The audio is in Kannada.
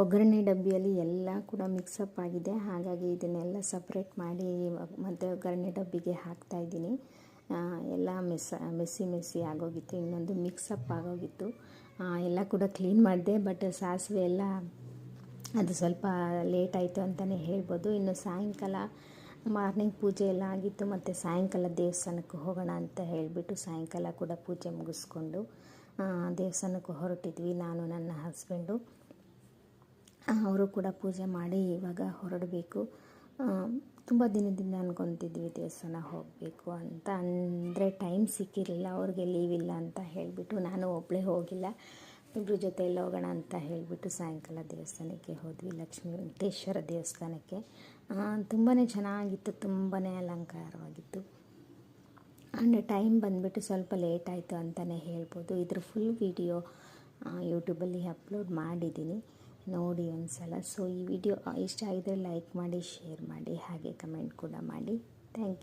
ಒಗ್ಗರಣೆ ಡಬ್ಬಿಯಲ್ಲಿ ಎಲ್ಲ ಕೂಡ ಮಿಕ್ಸಪ್ ಆಗಿದೆ. ಹಾಗಾಗಿ ಇದನ್ನೆಲ್ಲ ಸಪ್ರೇಟ್ ಮಾಡಿ ಮತ್ತು ಒಗ್ಗರಣೆ ಡಬ್ಬಿಗೆ ಹಾಕ್ತಾ ಇದ್ದೀನಿ. ಎಲ್ಲ ಮೆಸ್, ಮೆಸ್ಸಿ ಮೆಸ್ಸಿ ಆಗೋಗಿತ್ತು. ಇನ್ನೊಂದು ಮಿಕ್ಸಪ್ ಆಗೋಗಿತ್ತು. ಎಲ್ಲ ಕೂಡ ಕ್ಲೀನ್ ಮಾಡಿದೆ. ಬಟ್ ಸಾಸಿವೆ ಎಲ್ಲ ಅದು ಸ್ವಲ್ಪ ಲೇಟ್ ಆಯಿತು ಅಂತಲೇ ಹೇಳ್ಬೋದು. ಇನ್ನು ಸಾಯಂಕಾಲ ಮಾರ್ನಿಂಗ್ ಪೂಜೆ ಎಲ್ಲ ಆಗಿತ್ತು. ಮತ್ತು ಸಾಯಂಕಾಲ ದೇವಸ್ಥಾನಕ್ಕೆ ಹೋಗೋಣ ಅಂತ ಹೇಳಿಬಿಟ್ಟು ಸಾಯಂಕಾಲ ಕೂಡ ಪೂಜೆ ಮುಗಿಸ್ಕೊಂಡು ದೇವಸ್ಥಾನಕ್ಕೆ ಹೊರಟಿದ್ವಿ. ನಾನು, ನನ್ನ ಹಸ್ಬೆಂಡು ಅವರು ಕೂಡ ಪೂಜೆ ಮಾಡಿ ಇವಾಗ ಹೊರಡಬೇಕು. ತುಂಬ ದಿನದಿಂದ ಅನ್ಕೊತಿದ್ವಿ ದೇವಸ್ಥಾನ ಹೋಗಬೇಕು ಅಂತ. ಅಂದರೆ ಟೈಮ್ ಸಿಕ್ಕಿರಲಿಲ್ಲ, ಅವ್ರಿಗೆ ಲೀವ್ ಇಲ್ಲ ಅಂತ ಹೇಳಿಬಿಟ್ಟು ನಾನು ಒಬ್ಬಳೇ ಹೋಗಿಲ್ಲ. ಇಬ್ಬರ ಜೊತೆಯಲ್ಲಿ ಹೋಗೋಣ ಅಂತ ಹೇಳಿಬಿಟ್ಟು ಸಾಯಂಕಾಲ ದೇವಸ್ಥಾನಕ್ಕೆ ಹೋದ್ವಿ, ಲಕ್ಷ್ಮೀ ವೆಂಕಟೇಶ್ವರ ದೇವಸ್ಥಾನಕ್ಕೆ. ತುಂಬಾ ಚೆನ್ನಾಗಿತ್ತು ತುಂಬಾ ಅಲಂಕಾರವಾಗಿತ್ತು. ಆ್ಯಂಡ್ ಟೈಮ್ ಬಂದುಬಿಟ್ಟು ಸ್ವಲ್ಪ ಲೇಟ್ ಆಯಿತು ಅಂತಲೇ ಹೇಳ್ಬೋದು. ಇದ್ರ ಫುಲ್ ವಿಡಿಯೋ ಯೂಟ್ಯೂಬಲ್ಲಿ ಅಪ್ಲೋಡ್ ಮಾಡಿದ್ದೀನಿ. ನೋಡಿ ಒಂದ್ಸಲ. ಸೊ ಈ ವಿಡಿಯೋ ಇಷ್ಟ ಆಗಿದ್ರೆ ಲೈಕ್ ಮಾಡಿ ಶೇರ್ ಮಾಡಿ, ಹಾಗೆ ಕಮೆಂಟ್ ಕೂಡ ಮಾಡಿ. Thank you